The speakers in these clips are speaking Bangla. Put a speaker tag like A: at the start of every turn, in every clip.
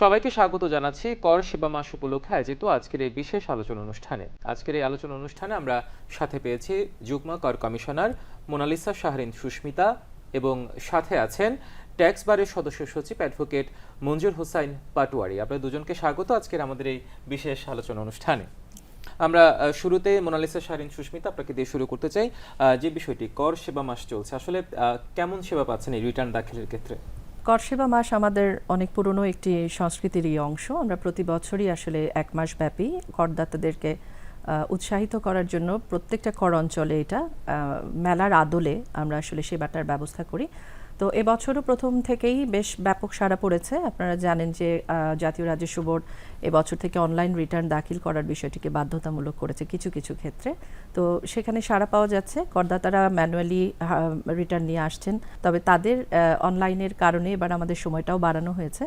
A: সবাইকে স্বাগত জানাচ্ছি কর সেবা মাস উপলক্ষে আয়োজিত আজকের এই বিশেষ আলোচনা অনুষ্ঠানে। আজকের এই আলোচনা অনুষ্ঠানে আমরা সাথে পেয়েছি যুগ্ম কর কমিশনার মোনালিসা শাহরিন সুস্মিতা এবং সাথে আছেন ট্যাক্স বারের সদস্য সচিব অ্যাডভোকেট মঞ্জুর হোসাইন পাটোয়ারি। আপনাদের দুজনকে স্বাগত আজকের আমাদের এই বিশেষ আলোচনা অনুষ্ঠানে। আমরা শুরুতে মোনালিসা শাহরিন সুস্মিতা আপনাকে দিয়ে শুরু করতে চাই। যে বিষয়টি, কর সেবা মাস চলছে, আসলে কেমন সেবা পাচ্ছেন এই রিটার্ন দাখিলের ক্ষেত্রে?
B: করসেবা মাস আমাদের অনেক পুরনো একটি সংস্কৃতিরই অংশ। আমরা প্রতি বছরই আসলে এক মাস ব্যাপী করদাতাদেরকে উৎসাহিত করার জন্য প্রত্যেকটা কর অঞ্চলে এটা মেলার আদলে আমরা আসলে সেবাটার ব্যবস্থা করি। তো এবছরও প্রথম থেকেই বেশ ব্যাপক সাড়া পড়েছে। আপনারা জানেন যে জাতীয় রাজস্ব বোর্ড এবছর থেকে অনলাইন রিটার্ন দাখিল করার বিষয়টিকে বাধ্যতামূলক করেছে কিছু কিছু ক্ষেত্রে। তো সেখানে সাড়া পাওয়া যাচ্ছে। করদাতারা ম্যানুয়ালি রিটার্ন নিয়ে আসছেন। তবে তাদের অনলাইনের কারণে এবার আমাদের সময়টাও বাড়ানো হয়েছে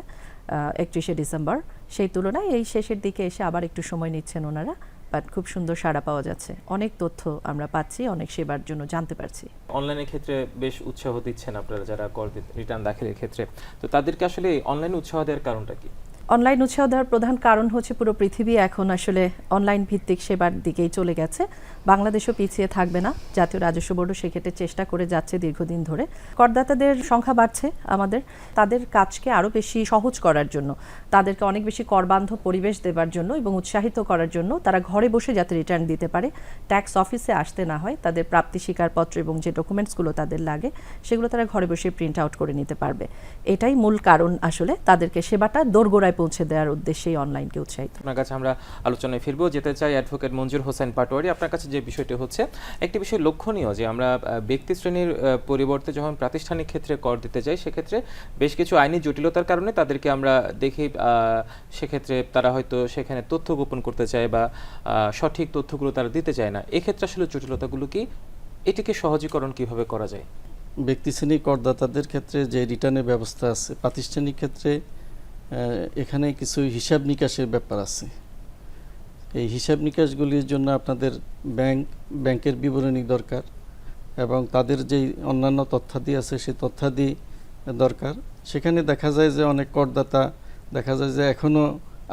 B: একত্রিশে ডিসেম্বর। সেই তুলনায় এই শেষের দিকে এসে আবার একটু সময় নিচ্ছেন ওনারা। বাট খুব সুন্দর সাড়া পাওয়া যাচ্ছে। অনেক তথ্য আমরা পাচ্ছি, অনেক সেবার জন্য জানতে পারছি।
A: অনলাইনের ক্ষেত্রে বেশ উৎসাহ দিচ্ছেন আপনারা যারা কর রিটার্ন দাখিলের ক্ষেত্রে। তো তাদেরকে আসলে অনলাইন উৎসাহ দেওয়ার কারণটা কি?
B: অনলাইন উৎসাহ দেওয়ার প্রধান কারণ হচ্ছে পুরো পৃথিবী এখন আসলে অনলাইন ভিত্তিক সেবার দিকেই চলে গেছে। বাংলাদেশও পিছিয়ে থাকবে না, জাতীয় রাজস্ব বোর্ডও সেক্ষেত্রে চেষ্টা করে যাচ্ছে দীর্ঘদিন ধরে। করদাতাদের সংখ্যা বাড়ছে আমাদের, তাদের কাজকে আরও বেশি সহজ করার জন্য, তাদেরকে অনেক বেশি করবান্ধব পরিবেশ দেবার জন্য এবং উৎসাহিত করার জন্য তারা ঘরে বসে যাতে রিটার্ন দিতে পারে। ট্যাক্স অফিসে আসতে না হয়, তাদের প্রাপ্তি স্বীকারপত্র এবং যে ডকুমেন্টসগুলো তাদের লাগে, সেগুলো তারা ঘরে বসে প্রিন্ট আউট করে নিতে পারবে। এটাই মূল কারণ আসলে তাদেরকে সেবাটা দোরগোড়ায় পৌঁছে দেওয়ার উদ্দেশ্যেই অনলাইনকে উৎসাহিত।
A: আপনার কাছে আমরা আলোচনায় ফিরবো। যেতে চাই অ্যাডভোকেট মঞ্জুর হোসেন পাটোয়ারি। আপনার কাছে যে বিষয়টি হচ্ছে একটি বিষয় লক্ষণীয় যে আমরা ব্যক্তি শ্রেণির পরিবর্তে যখন প্রাতিষ্ঠানিক ক্ষেত্রে কর দিতে যাই সেক্ষেত্রে বেশ কিছু আইনি জটিলতার কারণে তাদেরকে আমরা দেখি আহ, সেক্ষেত্রে তারা হয়তো সেখানে তথ্য গোপন করতে চায় বা সঠিক তথ্যগুলো তারা দিতে চায় না। এক্ষেত্রে আসলে জটিলতাগুলো কি? এটিকে সহজীকরণ কীভাবে করা যায়?
C: ব্যক্তি শ্রেণি করদাতাদের ক্ষেত্রে যে রিটার্নের ব্যবস্থা আছে প্রাতিষ্ঠানিক ক্ষেত্রে এখানে কিছু হিসাব নিকাশের ব্যাপার আছে। এই হিসাব নিকাশগুলির জন্য আপনাদের ব্যাংক, ব্যাংকের বিবরণী দরকার এবং তাদের যেই অন্যান্য তথ্যাদি আছে সেই তথ্যাদি দরকার। সেখানে দেখা যায় যে অনেক করদাতা, দেখা যায় যে এখনও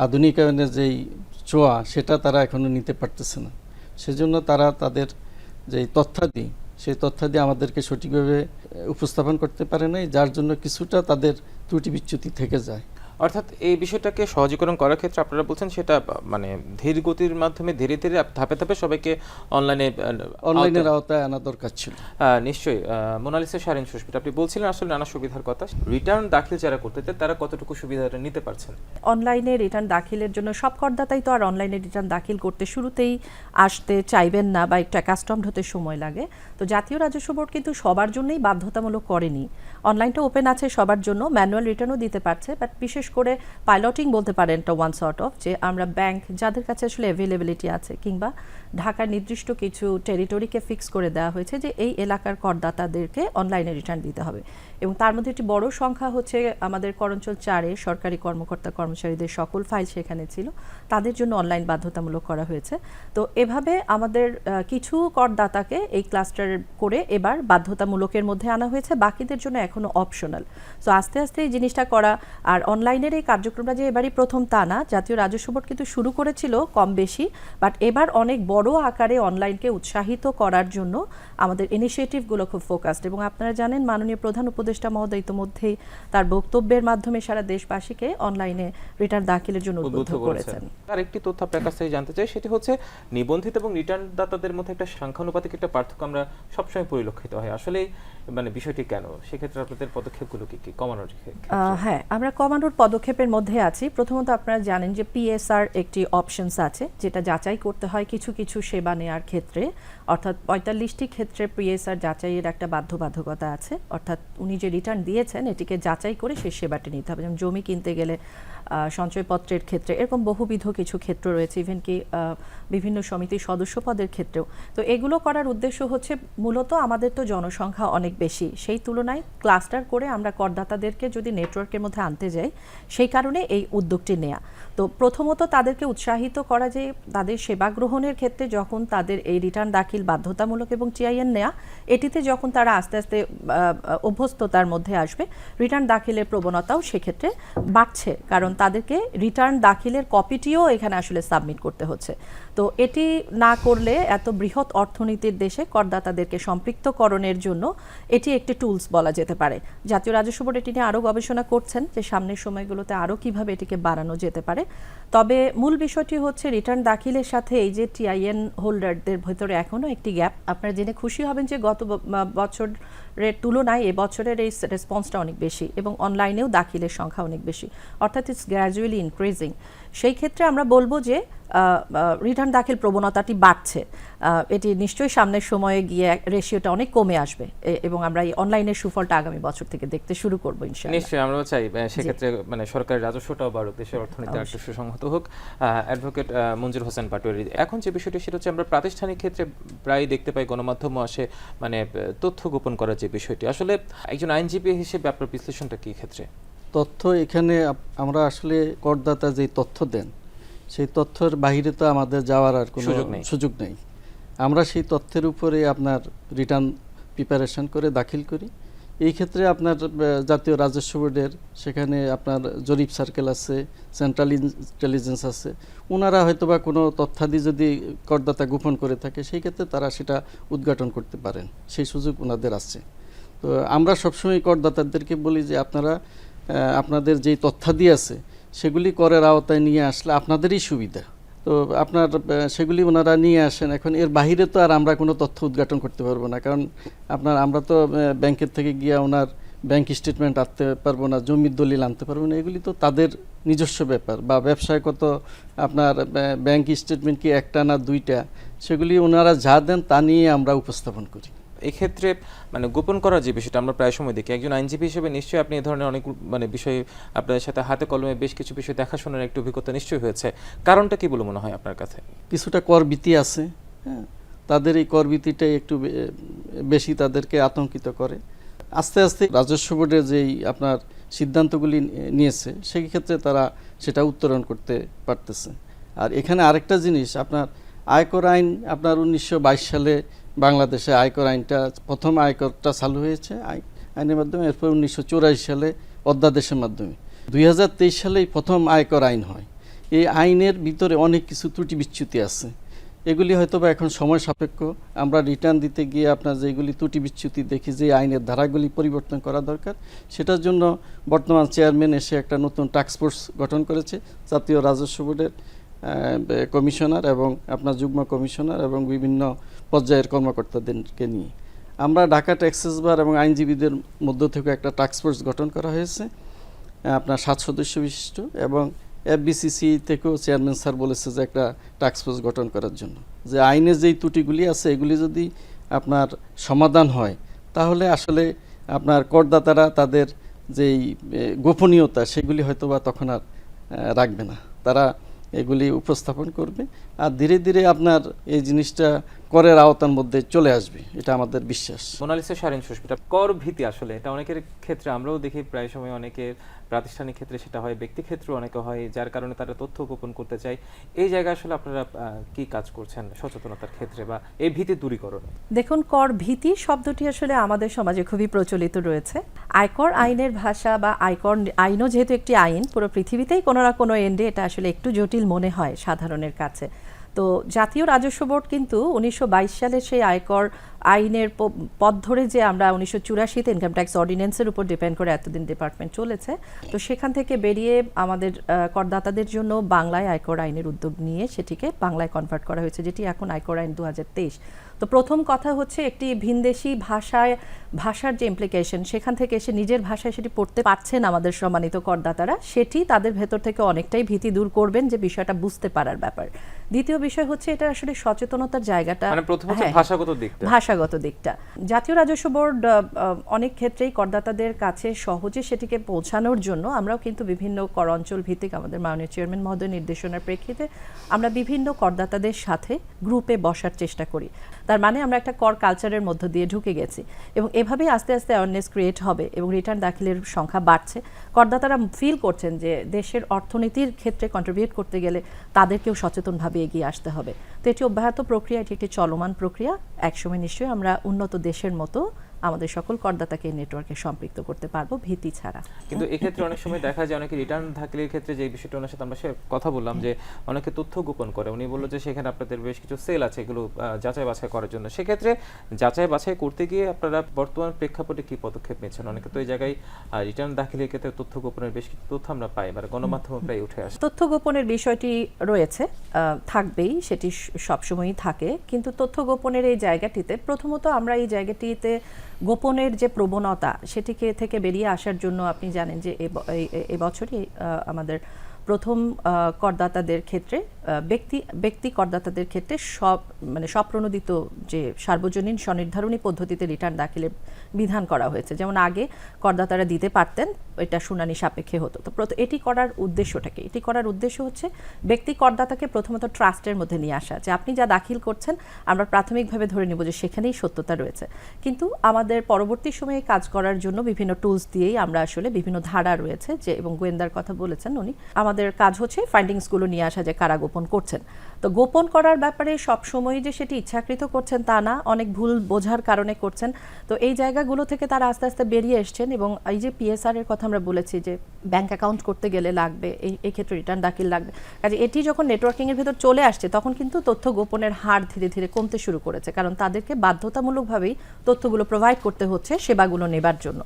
C: আধুনিকায়নের যেই চোয়া সেটা তারা এখনও নিতে পারতেছে না। সেজন্য তারা তাদের যেই তথ্যাদি, সেই তথ্যাদি আমাদেরকে সঠিকভাবে উপস্থাপন করতে পারে নাই, যার জন্য কিছুটা তাদের ত্রুটি বিচ্যুতি থেকে যায়।
A: অর্থাৎ এই বিষয়টাকে সহজীকরণ করার ক্ষেত্রে আপনারা বলছেন সেটা মানে ধীর গতির মাধ্যমে ধীরে ধীরে ধাপে ধাপে সবাইকে অনলাইনে
C: অনলাইনের আওতায় আনা দরকার ছিল।
A: নিশ্চয়ই। আহ, মোনালিসা শারীন সুস্মিতা আপনি বলছিলেন আসলে নানা সুবিধার কথা। রিটার্ন দাখিল যারা করতে চায় তারা কতটুকু সুবিধাটা নিতে পারছেন?
B: অনলাইনে রিটার্ন দাখিলের জন্য সব করদাতাই তো আর অনলাইনে রিটার্ন দাখিল করতে শুরুতেই আসতে চাইবেন না বা একটু অ্যাকাস্টমড হতে সময় লাগে। তো জাতীয় রাজস্ব বোর্ড কিন্তু সবার জন্যই বাধ্যতামূলক করেনি। অনলাইনটা ওপেন আছে সবার জন্য ম্যানুয়াল রিটার্নও দিতে পারছে বাট বিশেষ করে পাইলটিং বলতে পারেন একটা ওয়ান শর্ট অফ যে আমরা ব্যাংক যাদের কাছে আসলে অ্যাভেলেবিলিটি আছে কিংবা ঢাকার নির্দিষ্ট কিছু টেরিটরিকে ফিক্স করে দেওয়া হয়েছে যে এই এলাকার করদাতাদেরকে অনলাইনে রিটার্ন দিতে হবে। এবং তার মধ্যে একটি বড় সংখ্যা হচ্ছে আমাদের করঞ্চল চারে সরকারি কর্মকর্তা কর্মচারীদের সকল ফাইল সেখানে ছিল। তাদের জন্য অনলাইন বাধ্যতামূলক করা হয়েছে। তো এভাবে আমাদের কিছু করদাতাকে এই ক্লাস্টার করে এবার বাধ্যতামূলকের মধ্যে আনা হয়েছে। বাকিদের জন্য এখনও অপশনাল সো আস্তে আস্তে এই জিনিসটা করা আর অনলাইনের এই কার্যক্রমটা যে এবারই প্রথম তা না। জাতীয় রাজস্ব বোর্ড কিন্তু শুরু করেছিল কম বেশি বাট এবার অনেক বড় আকারে অনলাইনকে উৎসাহিত করার জন্য আমাদের ইনিশিয়েটিভগুলো খুব ফোকাসড এবং আপনারা জানেন মাননীয় প্রধান উপদেষ্টা মহোদয় ইতিমধ্যেই তার বক্তব্যের মাধ্যমে সারা দেশবাসীকে অনলাইনে রিটার্ন দাখিলের জন্য উদ্বুদ্ধ করেছেন।
A: তার একটি তথ্য আপনার কাছ থেকে জানতে চাই সেটি হচ্ছে নিবন্ধিত এবং রিটার্ন দাতাদের মধ্যে একটা সংখ্যানুপাতিক একটা পার্থক্য আমরা সবসময় পরিলক্ষিত হয়। আসলে মানে বিষয়টি কেন? সেক্ষেত্রে আপনাদের পদক্ষেপগুলো কি কি কমানোর
B: হ্যাঁ আমরা কমানোর পদক্ষেপের মধ্যে আছি। প্রথমত আপনারা জানেন যে পিএসআর একটি অপশনস আছে যেটা যাচাই করতে হয় কিছু কিছু সেবা নেওয়ার ক্ষেত্রে, অর্থাৎ পঁয়তাল্লিশটি ক্ষেত্রে পিএসআর যাচাইয়ের একটা বাধ্যবাধকতা আছে। অর্থাৎ উনি যে রিটার্ন দিয়েছেন, এটিকে যাচাই করে সেই সেবাটি নিতে হবে। যেমন জমি কিনতে গেলে সঞ্চয়পত্রের ক্ষেত্রে, এরকম বহুবিধ কিছু ক্ষেত্র রয়েছে ইভেন কি বিভিন্ন সমিতির সদস্য পদের ক্ষেত্রেও। তো এগুলো করার উদ্দেশ্য হচ্ছে মূলত আমাদের তো জনসংখ্যা অনেক বেশি, সেই তুলনায় ক্লাস্টার করে আমরা করদাতাদেরকে যদি নেটওয়ার্কের মধ্যে আনতে যাই, সেই কারণে এই উদ্যোগটি নেয়া। তো প্রথমত তাদেরকে উৎসাহিত করা যে তাদের সেবা গ্রহণের ক্ষেত্রে যখন তাদের এই রিটার্ন দাখিল বাধ্যতামূলক এবং টিআইএন নেয়া, এটিতে যখন তারা আস্তে আস্তে অভ্যস্ততার মধ্যে আসবে রিটার্ন দাখিলের প্রবণতাও সেক্ষেত্রে বাড়ছে। কারণ তাদেরকে রিটার্ন দাখিলের কপিটিও এখানে আসলে সাবমিট করতে হচ্ছে। তো এটি না করলে এত বৃহৎ অর্থনীতির দেশে করদাতাদেরকে সম্পৃক্তকরণের জন্য এটি একটি টুলস বলা যেতে পারে। জাতীয় রাজস্ব বোর্ড এটি নিয়ে আরও গবেষণা করছেন যে সামনের সময়গুলোতে আরও কীভাবে এটিকে বাড়ানো যেতে পারে। তবে মূল বিষয়টি হচ্ছে রিটার্ন দাখিলের সাথে এই যে টিআইএন হোল্ডারদের ভেতরে এখনও একটি গ্যাপ আপনারা জেনে খুশি হবেন যে গত ব- ব- তুলনায় এ বছরের এই রেসপন্সটা অনেক বেশি এবং অনলাইনেও দাখিলের সংখ্যা অনেক বেশি। অর্থাৎ ইটস গ্র্যাজুয়ালি ইনক্রিজিং সেই ক্ষেত্রে আমরা বলব যে রিটার্ন দাখিল প্রবণতাটি বাড়ছে। এটি নিশ্চয়ই সামনের সময়ে গিয়ে রেশিওটা অনেক কমে আসবে এবং আমরা এই অনলাইনের সুফলটা আগামী বছর থেকে দেখতে শুরু করব ইনশাআল্লাহ।
A: নিশ্চয়ই আমরাও চাই সেক্ষেত্রে মানে সরকারের রাজস্বটাও বাড়ুক দেশের অর্থনীতি একটু সুসংহত হোক। অ্যাডভোকেট মঞ্জুর হোসেন পাটোয়ারি এখন যে বিষয়টি সেটা হচ্ছে আমরা প্রাতিষ্ঠানিক ক্ষেত্রে প্রায় দেখতে পাই গণমাধ্যম আসে মানে তথ্য গোপন করার যে বিষয়টি। আসলে একজন আইনজীবী হিসেবে আপনার বিশ্লেষণটা কি ক্ষেত্রে
C: তথ্য এখানে আমরা আসলে করদাতা যে তথ্য দেন সেই তথ্যের বাইরে তো আমাদের যাওয়ার আর কোনো
A: সুযোগ নেই।
C: আমরা সেই তথ্যের উপরে আপনার রিটার্ন প্রিপারেশন করে দাখিল করি। এই ক্ষেত্রে আপনার জাতীয় রাজস্ব বোর্ডের সেখানে আপনার জরিপ সার্কেল আছে সেন্ট্রাল ইন্টেলিজেন্স আছে। ওনারা হয়তো বা কোনো তথ্যাদি যদি করদাতা গোপন করে থাকে সেই ক্ষেত্রে তারা সেটা উদ্ঘাটন করতে পারেন। সেই সুযোগ ওনাদের আছে। তো আমরা সবসময় করদাতাদেরকে বলি যে আপনারা আপনাদের যেই তথ্যাদি আছে, সেগুলি করের আওতায় নিয়ে আসলে আপনাদেরই সুবিধা। তো আপনার সেগুলি ওনারা নিয়ে আসেন। এখন এর বাইরে তো আর আমরা কোনো তথ্য উদ্ঘাটন করতে পারব না। কারণ আপনার, আমরা তো ব্যাংকের থেকে গিয়ে ওনার ব্যাংক স্টেটমেন্ট আনতে পারব না, জমির দলিল আনতে পারব না। এগুলি তো তাদের নিজস্ব ব্যাপার। বা ব্যবসায় কত আপনার ব্য- ব্যাংক স্টেটমেন্ট কি একটা না দুইটা, সেগুলি ওনারা যা দেন তা নিয়ে আমরা উপস্থাপন করি।
A: এক্ষেত্রে মানে গোপন করার যে বিষয়টা, আমরা প্রায় সময় দেখি। একজন আইনজীবী হিসেবে নিশ্চয়ই আপনি এই ধরনের অনেক মানে বিষয় আপনাদের সাথে হাতে কলমে বেশ কিছু বিষয় দেখাশোনার একটু অভিজ্ঞতা নিশ্চয়ই হয়েছে। কারণটা কি বলে মনে হয় আপনার কাছে?
C: কিছুটা করবীতি আছে হ্যাঁ? তাদের এই করবীতিটাই একটু বেশি তাদেরকে আতঙ্কিত করে। আস্তে আস্তে রাজস্ব বোর্ডের যেই আপনার সিদ্ধান্তগুলি নিয়েছে, সেই ক্ষেত্রে তারা সেটা উত্তরণ করতে পারতেছে। আর এখানে আরেকটা জিনিস, আপনার আয়কর আইন আপনার উনিশশো বাইশ সালে বাংলাদেশে আয়কর আইনটা, প্রথম আয়করটা চালু হয়েছে আই- আইনের মাধ্যমে, এরপর উনিশশো চুরাশি সালে অধ্যাদেশের মাধ্যমে। দুই হাজার তেইশ সালেই প্রথম আয়কর আইন হয়। এই আইনের ভিতরে অনেক কিছু ত্রুটি বিচ্যুতি আছে। এগুলি হয়তো বা এখন সময় সাপেক্ষ। আমরা রিটার্ন দিতে গিয়ে আপনার যেগুলি ত্রুটি বিচ্যুতি দেখি, যে আইনের ধারাগুলি পরিবর্তন করা দরকার। সেটার জন্য বর্তমান চেয়ারম্যান এসে একটা নতুন টাস্ক ফোর্স গঠন করেছে, জাতীয় রাজস্ব বোর্ডের কমিশনার এবং আপনার যুগ্ম কমিশনার এবং বিভিন্ন পর্যায়ের কর্মকর্তাদেরকে নিয়ে। আমরা ঢাকা ট্যাক্সেস বার এবং আইনজীবীদের মধ্য থেকে একটা টাস্ক ফোর্স গঠন করা হয়েছে আপনার সাত সদস্য বিশিষ্ট এবং এফবিসিসি থেকেও চেয়ারম্যান স্যার বলেছে যে একটা টাস্ক ফোর্স গঠন করার জন্য। যে আইনের যেই ত্রুটিগুলি আছে, এগুলি যদি আপনার সমাধান হয়, তাহলে আসলে আপনার করদাতারা তাদের যেই গোপনীয়তা, সেগুলি হয়তো বা তখন আর রাখবে না। তারা এগুলি উপস্থাপন করবে। আর ধীরে ধীরে আপনার এই জিনিসটা করের আওতার মধ্যে চলে আসবে এটা আমাদের বিশ্বাস।
A: মোনালিসা সারেন সুস্মিতা কর ভীতি আসলে এটা অনেকের ক্ষেত্রে আমরাও দেখি প্রায় সময় অনেকের প্রাতিষ্ঠানিক ক্ষেত্রে সেটা হয় ব্যক্তি ক্ষেত্রে অনেকে হয় যার কারণে তারা তথ্য গোপন করতে চায়। এই জায়গায় আসলে আপনারা কি কাজ করছেন সচেতনতার ক্ষেত্রে বা এই ভীতি দূরীকরণ?
B: দেখুন কর ভীতি শব্দটি আসলে আমাদের সমাজে খুবই প্রচলিত রয়েছে। আয়কর আইনের ভাষা বা আয়কর আইনও যেহেতু একটি আইন পুরো পৃথিবীতেই কোনো না কোনো এন্ডে এটা আসলে একটু জটিল মনে হয় সাধারণের কাছে। তো জাতীয় রাজস্ব বোর্ড কিন্তু উনিশশো বাইশ সালে সেই আয়কর আইনের পথ ধরে যে আমরা উনিশশো চুরাশিতে ইনকাম ট্যাক্স অর্ডিন্যান্সের উপর ডিপেন্ড করে এতদিন ডিপার্টমেন্ট চলেছে। তো সেখান থেকে বেরিয়ে আমাদের করদাতাদের জন্য বাংলায় আয়কর আইনের উদ্যোগ নিয়ে সেটিকে বাংলায় কনভার্ট করা হয়েছে, যেটি এখন আয়কর আইন দু হাজার তেইশ। তো প্রথম কথা হচ্ছে একটি ভিনদেশি ভাষায়, ভাষার যে ইমপ্লিকেশন সেখান থেকে এসে নিজের ভাষায় সেটি পড়তে পারছেন আমাদের সম্মানিত করদাতারা। সেটি তাদের ভেতর থেকে অনেকটাই ভীতি দূর করবেন যে বিষয়টা বুঝতে পারার ব্যাপার। দ্বিতীয় বিষয় হচ্ছে এটা আসলে সচেতনতার জায়গাটা
A: মানে প্রথম হচ্ছে
B: হ্যাঁ,
A: ভাষাগত দিকটা।
B: ভাষাগত দিকটা। জাতীয় রাজস্ব বোর্ড অনেক ক্ষেত্রেই করদাতাদের কাছে সহজে সেটিকে পৌঁছানোর জন্য আমরাও কিন্তু বিভিন্ন কর অঞ্চল ভিত্তিক আমাদের মাননীয় চেয়ারম্যান মহোদয় নির্দেশনার প্রেক্ষিতে আমরা বিভিন্ন করদাতাদের সাথে গ্রুপে বসার চেষ্টা করি। তার মানে আমরা একটা কর কালচারের মধ্য দিয়ে ঢুকে গেছি এবং এভাবে আস্তে আস্তে অ্যাওয়ারনেস ক্রিয়েট হবে এবং রিটার্ন দাখিলের সংখ্যা বাড়ছে। করদাতারা ফিল করছেন যে দেশের অর্থনীতির ক্ষেত্রে কন্ট্রিবিউট করতে গেলে তাদেরকেও সচেতনভাবে এগিয়ে আসতে হবে। তো এটি অব্যাহত প্রক্রিয়া, এটি একটি চলমান প্রক্রিয়া। একসময় নিশ্চয়ই আমরা উন্নত দেশের মতো আমাদের সকল করদাতাকে নেটওয়ার্কে সম্পৃক্ত করতে পারব ভীতি ছাড়া।
A: কিন্তু এক্ষেত্রে অনেক সময় দেখা যায় অনেকে রিটার্ন দাখিলের ক্ষেত্রে যে বিষয়টা ওনার সাথে আমরা সে কথা বললাম যে অনেকে তথ্য গোপন করে। উনি বলল যে সেখানে আপনাদের বেশ কিছু সেল আছে এগুলো যাচাই বাছাই করার জন্য। সেক্ষেত্রে যাচাই বাছাই করতে গিয়ে আপনারা বর্তমান প্রেক্ষাপটে কি পদক্ষেপ নিচ্ছেন? অনেকে তো এই জায়গায় রিটার্ন দাখিলের ক্ষেত্রে তথ্য গোপনের বেশ কিছু তথ্য আমরা পাই মানে গণমাধ্যমে প্রায় উঠে আসে।
B: তথ্য গোপনের বিষয়টি রয়েছে থাকবেই সেটি সবসময়ই থাকে। কিন্তু তথ্য গোপনের এই জায়গাটিতে প্রথমত আমরা এই জায়গাটিতে গোপনের যে প্রবণতা, সেটিকে থেকে বেরিয়ে আসার জন্য আপনি জানেন যে এবছরই আমাদের প্রথম করদাতাদের ক্ষেত্রে ব্যক্তি ব্যক্তি করদাতাদের ক্ষেত্রে সব মানে স্বপ্রণোদিত যে সার্বজনীন স্বনির্ধারণী পদ্ধতিতে রিটার্ন দাখিলের বিধান করা হয়েছে। যেমন আগে করদাতারা দিতে পারতেন, এটা শুনানি সাপেক্ষে হতো। তো এটি করার উদ্দেশ্যটা কি? এটি করার উদ্দেশ্য হচ্ছে ব্যক্তি করদাতাকে প্রথমত ট্রাস্টের মধ্যে নিয়ে আসা। যে আপনি যা দাখিল করছেন, আমরা প্রাথমিকভাবে ধরে নেব যে সেখানেই সত্যতা রয়েছে। কিন্তু আমাদের পরবর্তী সময়ে কাজ করার জন্য বিভিন্ন টুলস দিয়েই আমরা আসলে বিভিন্ন ধারা রয়েছে যে, এবং গোয়েন্দার কথা বলেছেন উনি, আমাদের কাজ হচ্ছে ফাইন্ডিংসগুলো নিয়ে আসা যে কারা গোপন করছেন। তো গোপন করার ব্যাপারে সবসময় যে সেটি ইচ্ছাকৃত করছেন তা না, অনেক ভুল বোঝার কারণে করছেন। তো এই জায়গাগুলো থেকে তারা আস্তে আস্তে বেরিয়ে এসছেন এবং এই যে পিএসআর এর কথা আমরা বলেছি যে ব্যাংক অ্যাকাউন্ট করতে গেলে লাগবে, এই ক্ষেত্রে রিটার্ন দাখিল লাগবে। কাজে এটি যখন নেটওয়ার্কিং এর ভেতর চলে আসছে, তখন কিন্তু তথ্য গোপনের হার ধীরে ধীরে কমতে শুরু করেছে। কারণ তাদেরকে বাধ্যতামূলকভাবেই তথ্যগুলো প্রোভাইড করতে হচ্ছে সেবাগুলো নেবার জন্য।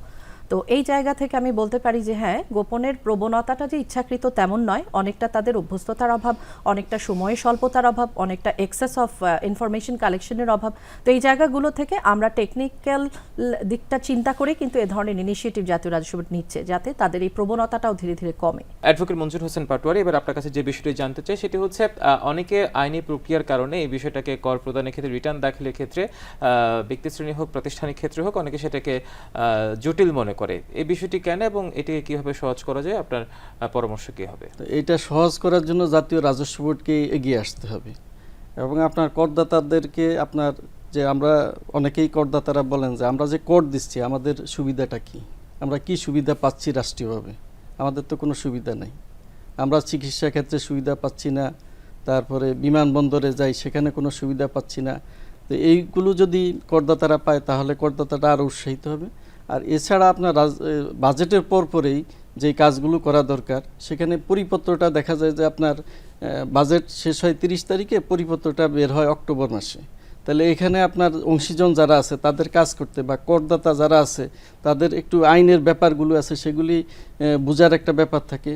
B: তো এই জায়গা থেকে আমি বলতে পারি যে হ্যাঁ গোপনের প্রবণতাটা যে ইচ্ছাকৃত তেমন নয়। অনেকটা তাদের অভ্যস্ততার অভাব, অনেকটা সময় স্বল্পতার অভাব, অনেকটা এক্সেস অফ ইনফরমেশন কালেকশনের অভাব। তো এই জায়গাগুলো থেকে আমরা টেকনিক্যাল দিকটা চিন্তা করে কিন্তু এ ধরনের ইনিশিয়েটিভ জাতীয় রাজস্ব নিচ্ছে, যাতে তাদের এই প্রবণতাটাও ধীরে ধীরে কমে।
A: অ্যাডভোকেট মঞ্জুর হোসেন পাটোয়ারি, এবার আপনার কাছে যে বিষয়টি জানতে চাই, সেটি হচ্ছে অনেকে আইনি প্রক্রিয়ার কারণে এই বিষয়টাকে কর প্রদানের ক্ষেত্রে রিটার্ন দাখিলের ক্ষেত্রে ব্যক্তি শ্রেণি হোক, প্রাতিষ্ঠানিক ক্ষেত্রে হোক, অনেকে সেটাকে জটিল মনে করে। এই বিষয়টি কেন এবং এটিকে কীভাবে সহজ করা যায়? আপনার পরামর্শ কি হবে?
C: এটা সহজ করার জন্য জাতীয় রাজস্ব বোর্ডকে এগিয়ে আসতে হবে এবং আপনার করদাতাদেরকে আপনার যে আমরা, অনেকেই করদাতারা বলেন যে আমরা যে কর দিচ্ছি, আমাদের সুবিধাটা কি? আমরা কি সুবিধা পাচ্ছি রাষ্ট্রীয়ভাবে? আমাদের তো কোনো সুবিধা নেই। আমরা চিকিৎসা ক্ষেত্রে সুবিধা পাচ্ছি না, তারপরে বিমানবন্দরে যাই, সেখানে কোনো সুবিধা পাচ্ছি না। তো এইগুলো যদি করদাতারা পায়, তাহলে করদাতাটা আরও উৎসাহিত হবে। আর এছাড়া আপনার বাজেটের পর পরেই যে কাজগুলো করা দরকার, সেখানে পরিপত্রটা দেখা যায় যে আপনার বাজেট শেষ হয় তিরিশ তারিখে, পরিপত্রটা বের হয় অক্টোবর মাসে। তাহলে এখানে আপনার অংশীজন যারা আছে, তাদের কাজ করতে বা করদাতা যারা আছে, তাদের একটু আইনের ব্যাপারগুলো আছে, সেগুলি বোঝার একটা ব্যাপার থাকে।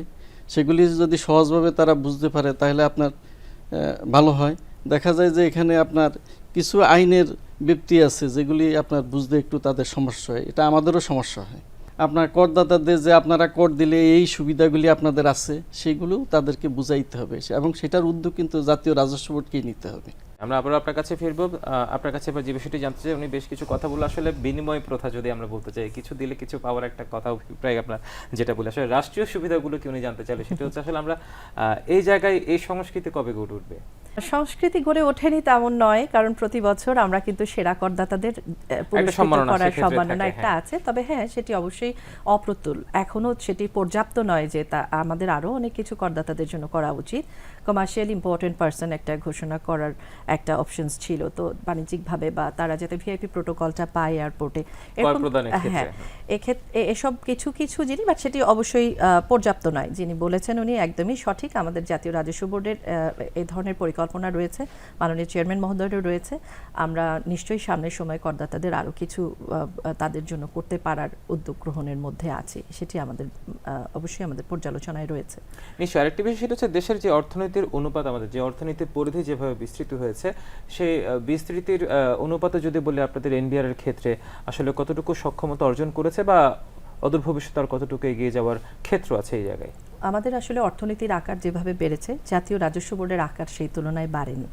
C: সেগুলি যদি সহজভাবে তারা বুঝতে পারে, তাহলে আপনার ভালো হয়। দেখা যায় যে এখানে আপনার কিছু আইনের ব্যক্তি আছে যেগুলি আপনার বুঝতে একটু তাদের সমস্যা হয়। এটা আমাদেরও সমস্যা হয়। আপনার করদাতাদের যে আপনারা কর দিলে এই সুবিধাগুলি আপনাদের আছে, সেগুলো তাদেরকে বুঝাইতে হবে এবং সেটার উদ্যোগ কিন্তু জাতীয় রাজস্ব বোর্ডকেই নিতে হবে।
A: আমরা আবার আপনার কাছে ফিরবো। আপনার কাছে এবার যে বিষয়টি জানতে চাই উনি বেশ কিছু কথা বলে আসলে বিনিময় প্রথা যদি আমরা বলতে চাই কিছু দিলে কিছু পাওয়ার একটা কথা অভিপ্রায় আপনার যেটা বলে আসলে রাষ্ট্রীয় সুবিধাগুলো কি উনি জানতে চাইলে সেটা হচ্ছে আসলে আমরা এই জায়গায় এই সংস্কৃতি কবে গড়ে উঠবে?
B: সংস্কৃতি গড়ে ওঠেনি তেমন নয় কারণ প্রতি বছর আমরা কিন্তু সেরা করদাতাদের
A: সম্মাননা
B: করার সম্মাননা একটা
A: হ্যাঁ।
B: আছে। তবে হ্যাঁ সেটি অবশ্যই অপ্রতুল। এখনও সেটি পর্যাপ্ত নয় যে তা আমাদের আরও অনেক কিছু করদাতাদের জন্য করা উচিত। কমার্শিয়াল ইম্পর্টেন্ট পার্সন একটা ঘোষণা করার একটা অপশনস ছিল। তো বাণিজ্যিকভাবে বা তারা যাতে ভিআইপি প্রোটোকলটা পায় এয়ারপোর্টে
A: কর
B: হ্যাঁ। এক্ষেত্রে এসব কিছু কিছু জিনিস বাট সেটি অবশ্যই পর্যাপ্ত নয়। যিনি বলেছেন উনি একদমই সঠিক। আমাদের জাতীয় রাজস্ব বোর্ডের এই ধরনের পরিকল্পনা রয়েছে। মাননীয় চেয়ারম্যান মহোদয়েরও রয়েছে। আমরা নিশ্চয়ই সামনের সময় করদাতাদের আরও কিছু তাদের জন্য করতে পারার উদ্যোগ গ্রহণের মধ্যে আছে। সেটি আমাদের অবশ্যই আমাদের পর্যালোচনায় রয়েছে।
A: নিশ্চয়ই। আরেকটি বিষয় সেটা হচ্ছে দেশের যে অর্থনীতির অনুপাত আমাদের যে অর্থনীতির পরিধি যেভাবে বিস্তৃত হয়েছে, সেই বিস্তৃতির অনুপাতে যদি বলি আপনাদের এনবিআর এর ক্ষেত্রে, আসলে কতটুকু সক্ষমতা অর্জন করেছে বা অদূর ভবিষ্যতে আর কতটুকু এগিয়ে যাওয়ার ক্ষেত্র আছে এই জায়গায়?
B: আমাদের আসলে অর্থনীতির আকার যেভাবে বেড়েছে, জাতীয় রাজস্ব বোর্ডের আকার সেই তুলনায় বাড়েনি।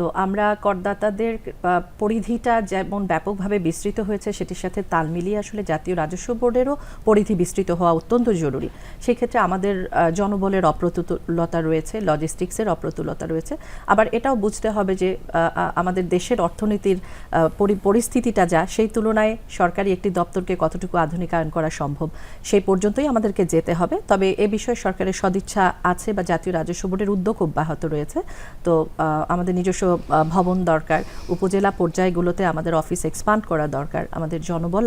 B: তো আমরা করদাতাদের পরিধিটা যেমন ব্যাপকভাবে বিস্তৃত হয়েছে, সেটির সাথে তাল মিলিয়ে আসলে জাতীয় রাজস্ব বোর্ডেরও পরিধি বিস্তৃত হওয়া অত্যন্ত জরুরি। সেক্ষেত্রে আমাদের জনবলের অপ্রতুলতা রয়েছে, লজিস্টিক্সের অপ্রতুলতা রয়েছে। আবার এটাও বুঝতে হবে যে আমাদের দেশের অর্থনীতির পরিস্থিতিটা যা, সেই তুলনায় সরকারি একটি দপ্তরকে কতটুকু আধুনিকায়ন করা সম্ভব সেই পর্যন্তই আমাদেরকে যেতে হবে। তবে এ বিষয়ে সরকারের সদিচ্ছা আছে বা জাতীয় রাজস্ব বোর্ডের উদ্যোগ অব্যাহত রয়েছে। তো আমাদের নিজস্ব ভবন দরকার, উপজেলা পর্যায়গুলোতে আমাদের অফিস এক্সপান্ড করা দরকার, আমাদের জনবল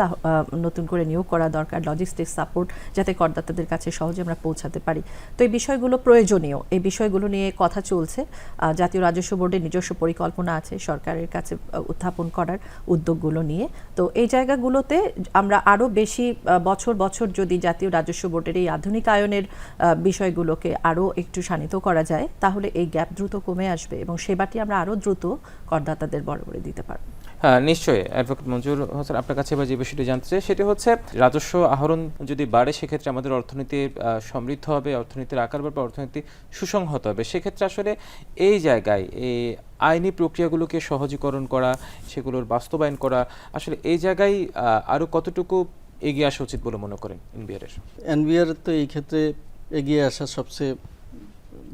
B: নতুন করে নিয়োগ করা দরকার লজিস্টিক সাপোর্ট যাতে করদাতাদের কাছে সহজে আমরা পৌঁছাতে পারি। তো এই বিষয়গুলো প্রয়োজনীয়, এই বিষয়গুলো নিয়ে কথা চলছে। জাতীয় রাজস্ব বোর্ডের নিজস্ব পরিকল্পনা আছে সরকারের কাছে উত্থাপন করার উদ্যোগগুলো নিয়ে। তো এই জায়গাগুলোতে আমরা আরও বেশি বছর বছর যদি জাতীয় রাজস্ব বোর্ডের এই আধুনিকায়নের বিষয়গুলোকে আরও একটু শানিত করা যায়, তাহলে এই গ্যাপ দ্রুত কমে আসবে এবং সেবাটি আমরা আরও দ্রুত করদাতাদের বরাবরে দিতে পারব।
A: হ্যাঁ নিশ্চয়ই। অ্যাডভোকেট মঞ্জুর হোসেন আপনার কাছে এবার যে বিষয়টি জানতে চাই সেটি হচ্ছে রাজস্ব আহরণ যদি বাড়ে সেক্ষেত্রে আমাদের অর্থনীতি সমৃদ্ধ হবে অর্থনীতির আকার বাড়বে অর্থনীতি সুসংহত হবে। সেক্ষেত্রে আসলে এই জায়গায় এই আইনি প্রক্রিয়াগুলোকে সহজীকরণ করা সেগুলোর বাস্তবায়ন করা আসলে এই জায়গায় আরও কতটুকু এগিয়ে আসা উচিত বলে মনে করেন এনবিআর এর?
C: এনবিআর তো এই ক্ষেত্রে এগিয়ে আসা সবচেয়ে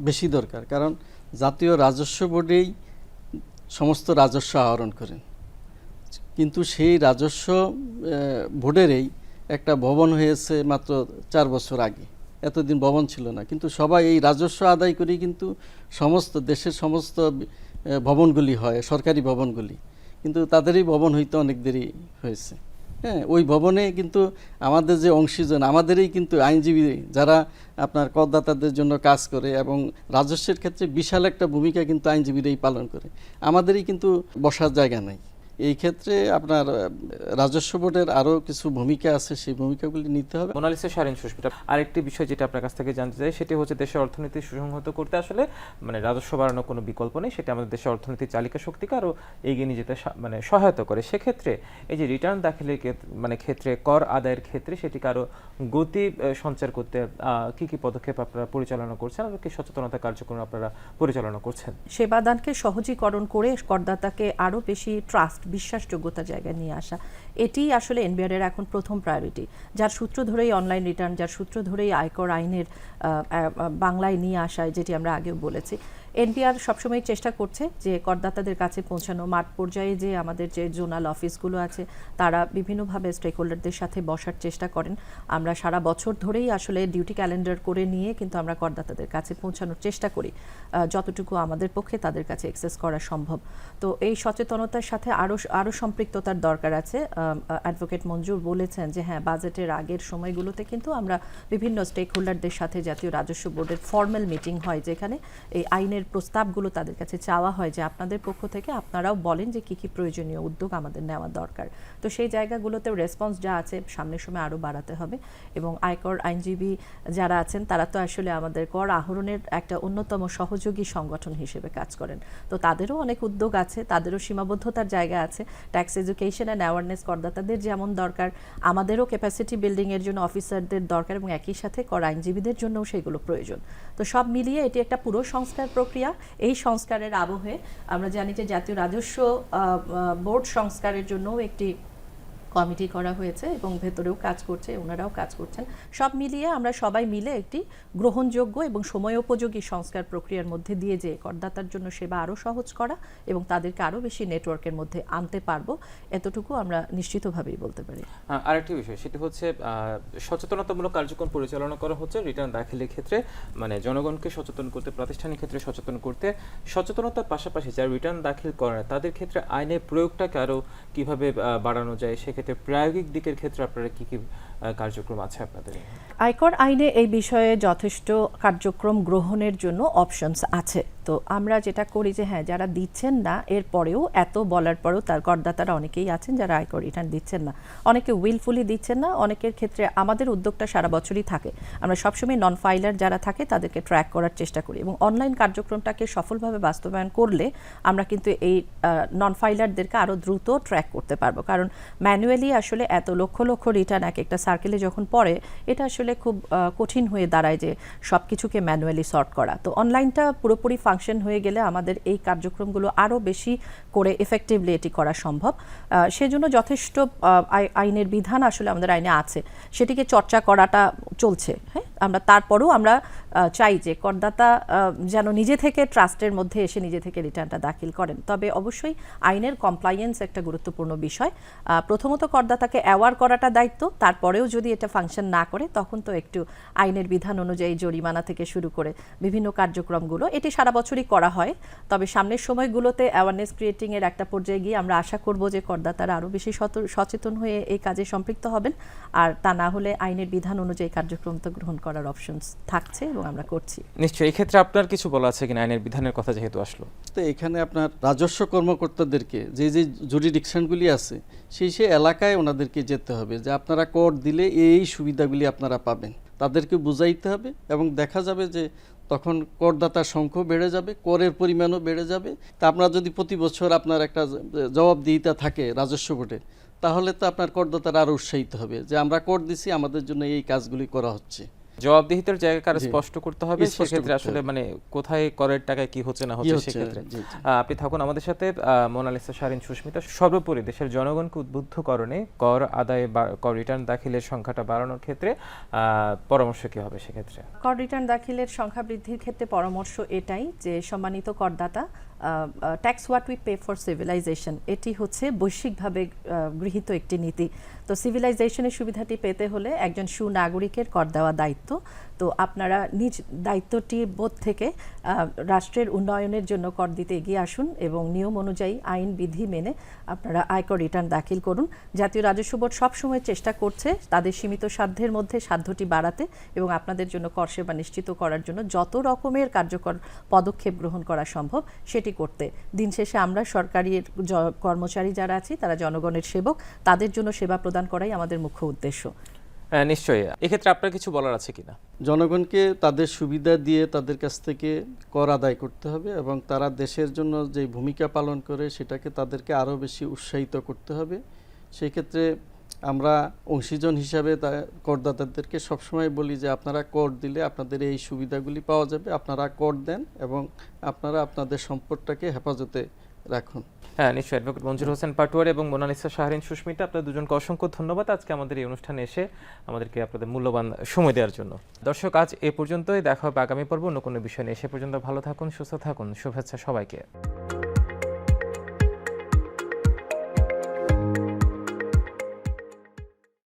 C: বেশি দরকার। কারণ জাতীয় রাজস্ব বোর্ডেই সমস্ত রাজস্ব আহরণ করেন। কিন্তু সেই রাজস্ব ভোটেরই একটা ভবন হয়েছে মাত্র চার বছর আগে। এতদিন ভবন ছিল না। কিন্তু সবাই এই রাজস্ব আদায় করেই কিন্তু সমস্ত দেশের সমস্ত ভবনগুলি হয়, সরকারি ভবনগুলি। কিন্তু তাদেরই ভবন হইতে অনেক দেরি হয়েছে। হ্যাঁ ওই ভবনে কিন্তু আমাদের যে অংশীজন আমাদেরই কিন্তু আইনজীবী যারা আপনার করদাতাদের জন্য কাজ করে এবং রাজস্বের ক্ষেত্রে বিশাল একটা ভূমিকা কিন্তু আইনজীবীরাই পালন করে। আমাদেরই কিন্তু বসার জায়গা নাই। এই ক্ষেত্রে আপনার রাজস্ব বোর্ডের আরও কিছু ভূমিকা আছে সেই ভূমিকাগুলি নিতে হবে।
A: মোনালিসা শারীন সুস্মিতা আরেকটি বিষয় যেটা আপনার কাছ থেকে জানতে চাই সেটি হচ্ছে দেশের অর্থনীতি সুসংহত করতে আসলে মানে রাজস্ব বাড়ানোর কোনো বিকল্প নেই সেটা আমাদের দেশের অর্থনীতির চালিকা শক্তিকে আরও এগিয়ে নিয়ে যেতে সা- মানে সহায়তা করে। সেক্ষেত্রে এই যে রিটার্ন দাখিলের মানে ক্ষেত্রে কর আদায়ের ক্ষেত্রে সেটিকে আরও গতি সঞ্চার করতে আহ, কি কি পদক্ষেপ আপনারা পরিচালনা করছেন আর কি সচেতনতা কার্যক্রম আপনারা পরিচালনা করছেন?
B: সেবাদানকে সহজীকরণ করে করদাতাকে আরও বেশি ট্রাস্ট বিশ্বাসযোগ্যতা জায়গায় নিয়ে আসা। এটি আসলে এনবিআর এর এখন প্রথম প্রায়োরিটি যার সূত্র ধরেই অনলাইন রিটার্ন যার সূত্র ধরেই আয়কর আইনের বাংলায় নিয়ে আসায়, যেটি আমরা আগেও বলেছি। এনপিআর সবসময় চেষ্টা করছে যে করদাতাদের কাছে পৌঁছানো। মাঠ পর্যায়ে যে আমাদের যে জোনাল অফিসগুলো আছে, তারা বিভিন্নভাবে স্টেক হোল্ডারদের সাথে বসার চেষ্টা করেন। আমরা সারা বছর ধরেই আসলে ডিউটি ক্যালেন্ডার করে নিয়ে কিন্তু আমরা করদাতাদের কাছে পৌঁছানোর চেষ্টা করি। যতটুকু আমাদের পক্ষে তাদের কাছে অ্যাক্সেস করা সম্ভব। তো এই সচেতনতার সাথে আরও আরও সম্পৃক্ততার দরকার আছে। অ্যাডভোকেট মঞ্জুর বলেছেন যে হ্যাঁ বাজেটের আগের সময়গুলোতে কিন্তু আমরা বিভিন্ন স্টেক হোল্ডারদের সাথে জাতীয় রাজস্ব বোর্ডের ফর্মাল মিটিং হয় যেখানে এই আইনের প্রস্তাবগুলো তাদের কাছে চাওয়া হয় যে আপনাদের পক্ষ থেকে আপনারাও বলেন যে কি কি প্রয়োজনীয় উদ্যোগ আমাদের নেওয়া দরকার। তো সেই জায়গাগুলোতেও রেসপন্স যা আছে সামনের সময় আরও বাড়াতে হবে এবং আয়কর আইনজীবী যারা আছেন তারা তো আসলে আমাদের কর আহরণের একটা অন্যতম সহযোগী সংগঠন হিসেবে কাজ করেন। তো তাদেরও অনেক উদ্যোগ আছে, তাদেরও সীমাবদ্ধতার জায়গা আছে। ট্যাক্স এডুকেশন অ্যান্ড অ্যাওয়ারনেস করদাতাদের যেমন দরকার, আমাদেরও ক্যাপাসিটি বিল্ডিং এর জন্য অফিসারদের দরকার এবং একই সাথে কর আইনজীবীদের জন্যও সেগুলো প্রয়োজন। তো সব মিলিয়ে এটি একটা পুরো সংস্কার প্রক্রিয়া এই সংস্কারের আবহে। আমরা জানি যে জাতীয় রাজস্ব বোর্ড সংস্কারের জন্য একটি কমিটি করা হয়েছে এবং ভেতরেও কাজ করছে, ওনারাও কাজ করছেন। সব মিলিয়ে আমরা সবাই মিলে একটি গ্রহণযোগ্য এবং সময়োপযোগী সংস্কার প্রক্রিয়ার মধ্যে দিয়ে যে করদাতার জন্য সেবা আরও সহজ করা এবং তাদেরকে আরও বেশি নেটওয়ার্কের মধ্যে আনতে পারব, এতটুকু আমরা নিশ্চিতভাবেই বলতে পারি।
A: আরেকটি বিষয়, সেটি হচ্ছে সচেতনতামূলক কার্যক্রম পরিচালনা করা হচ্ছে রিটার্ন দাখিলের ক্ষেত্রে মানে জনগণকে সচেতন করতে, প্রাতিষ্ঠানিক ক্ষেত্রে সচেতন করতে। সচেতনতার পাশাপাশি যারা রিটার্ন দাখিল করে তাদের ক্ষেত্রে আইনের প্রয়োগটাকে আরও কীভাবে বাড়ানো যায়, সেক্ষেত্রে প্রায়োগিক দিকের ক্ষেত্রে আপনারা কি কি কার্যক্রম আছে আপনাদের
B: আয়কর আইনে এই বিষয়ে যথেষ্ট কার্যক্রম গ্রহণের জন্য অপশনস আছে। তো আমরা যেটা করি যে হ্যাঁ যারা দিচ্ছেন না এর পরেও এত বলার পরেও তার করদাতারা অনেকেই আছেন যারা আয়কর রিটার্ন দিচ্ছেন না। অনেকে উইলফুলি দিচ্ছেন না, অনেকের ক্ষেত্রে আমাদের উদ্যোগটা সারা বছরই থাকে। আমরা সবসময় নন ফাইলার যারা থাকে তাদেরকে ট্র্যাক করার চেষ্টা করি এবং অনলাইন কার্যক্রমটাকে সফলভাবে বাস্তবায়ন করলে আমরা কিন্তু এই নন ফাইলারদেরকে আরও দ্রুত ট্র্যাক করতে পারব। কারণ ম্যানুয়ালি আসলে এত লক্ষ লক্ষ রিটার্ন এক একটা সার্কেলে যখন পড়ে, এটা আসলে খুব কঠিন হয়ে দাঁড়ায় যে সব কিছুকে ম্যানুয়ালি সর্ট করা। তো অনলাইনটা পুরোপুরি ফাংশন হয়ে গেলে আমাদের এই কার্যক্রমগুলো আরও বেশি করে এফেক্টিভলি এটি করা সম্ভব। সেজন্য যথেষ্ট আইনের বিধান আসলে আমাদের আইনে আছে। সেটিকে চর্চা করাটা চলছে হ্যাঁ? আমরা তারপরেও আমরা চাই যে করদাতা যেন নিজে থেকে ট্রাস্টের মধ্যে এসে নিজে থেকে রিটার্নটা দাখিল করেন। তবে অবশ্যই আইনের কমপ্লায়েন্স একটা গুরুত্বপূর্ণ বিষয়। প্রথমত করদাতাকে অ্যাওয়ার করাটা দায়িত্ব তারপরেও যদি এটা ফাংশন না করে তখন তো একটু আইনের বিধান অনুযায়ী জরিমানা থেকে শুরু করে বিভিন্ন কার্যক্রমগুলো। এটি সারা বছরই করা হয়। তবে সামনের সময়গুলোতে অ্যাওয়ারনেস ক্রিয়েটিং এর একটা পর্যায়ে গিয়ে আমরা আশা করব যে করদাতারা আরও বেশি সচেতন হয়ে এই কাজে সম্পৃক্ত হবেন। আর তা না হলে আইনের বিধান অনুযায়ী কার্যক্রম তো গ্রহণ করার অপশনস থাকছে এবং আমরা করছি।
A: নিশ্চয়ই এই ক্ষেত্রে আপনার কিছু বলা আছে কিনা আইনের বিধানের কথা যেহেতু আসলো?
C: তো এখানে আপনার রাজস্ব কর্মকর্তাদেরকে যে যে জুরিডিকশনগুলি আছে সেই সেই এলাকায় ওনাদেরকে যেতে হবে যে আপনারা কর দিলে এই সুবিধাগুলি আপনারা পাবেন। তাদেরকে বুঝাইতে হবে এবং দেখা যাবে যে তখন করদাতার সংখ্যা বেড়ে যাবে, করের পরিমাণও বেড়ে যাবে। তা আপনার যদি প্রতি বছর আপনার একটা জবাবদিহিতা থাকে রাজস্ব বোর্ডে, তাহলে তো আপনার করদাতার আরও উৎসাহিত হবে যে আমরা কর দিছি, আমাদের জন্য এই কাজগুলি করা হচ্ছে।
A: জবাবদিহিতার জায়গা
C: কারও।
A: স্পষ্ট করতে হবে সেক্ষেত্রে আসলে মানে কোথায় করের টাকায় কি হচ্ছে না হচ্ছে সেক্ষেত্রে। আপনি থাকুন আমাদের সাথে মোনালিসা শারিন সুস্মিতা। সর্বোপরি দেশের জনগণকে উদ্বুদ্ধ উদ্বুদ্ধকরণে কর আদায় কর রিটার্ন দাখিলের সংখ্যাটা বাড়ানোর ক্ষেত্রে আহ, পরামর্শ কি হবে সেক্ষেত্রে?
B: কর রিটার্ন দাখিলের সংখ্যা বৃদ্ধির ক্ষেত্রে পরামর্শ এটাই যে সম্মানিত করদাতা tax what we pay for civilization এটি হচ্ছে বৈশ্বিকভাবে গৃহীত একটি নীতি। তো সিভিলাইজেশনের সুবিধাটি পেতে হলে একজন সুনাগরিকের কর দেওয়া দায়িত্ব। তো আপনারা নিজ দায়িত্বটি বোধ থেকে রাষ্ট্রের উন্নয়নের জন্য কর দিতে এগিয়ে আসুন এবং নিয়ম অনুযায়ী আইন, বিধি মেনে আপনারা আয়কর রিটার্ন দাখিল করুন। জাতীয় রাজস্ব বোর্ড সবসময় চেষ্টা করছে তাদের সীমিত সাধ্যের মধ্যে সাধ্যটি বাড়াতে এবং আপনাদের জন্য কর সেবা নিশ্চিত করার জন্য যত রকমের কার্যকর পদক্ষেপ গ্রহণ করা সম্ভব, সেটি করতে। দিন শেষে আমরা সরকারি কর্মচারী যারা আছি তারা জনগণের সেবক তাদের জন্য সেবা প্রদান করাই আমাদের মুখ্য উদ্দেশ্য।
A: হ্যাঁ, নিশ্চয়ই। এক্ষেত্রে আপনার কিছু বলার আছে কিনা?
C: জনগণকে তাদের সুবিধা দিয়ে তাদের কাছ থেকে কর আদায় করতে হবে এবং তারা দেশের জন্য যে ভূমিকা পালন করে সেটাকে তাদেরকে আরও বেশি উৎসাহিত করতে হবে। সেই ক্ষেত্রে আমরা অংশীজন হিসাবে তা করদাতাদেরকে সবসময় বলি যে আপনারা কর দিলে আপনাদের এই সুবিধাগুলি পাওয়া যাবে, আপনারা কর দেন এবং আপনারা আপনাদের সম্পদটাকে হেফাজতে রাখুন।
A: হ্যাঁ নিশ্চয়ই অ্যাডভোকেট মঞ্জুর হোসেন পাটুয়ার এবং মোনালিসা শাহরিন সুস্মিতা, আপনাদের দুজনকে অসংখ্য ধন্যবাদ আজকে আমাদের এই অনুষ্ঠানে এসে আমাদেরকে আপনাদের মূল্যবান সময় দেওয়ার জন্য। দর্শক, আজ এ পর্যন্তই, দেখা হবে আগামী পর্ব অন্য কোনো বিষয় নিয়ে। সে পর্যন্ত ভালো থাকুন, সুস্থ থাকুন, শুভেচ্ছা সবাইকে।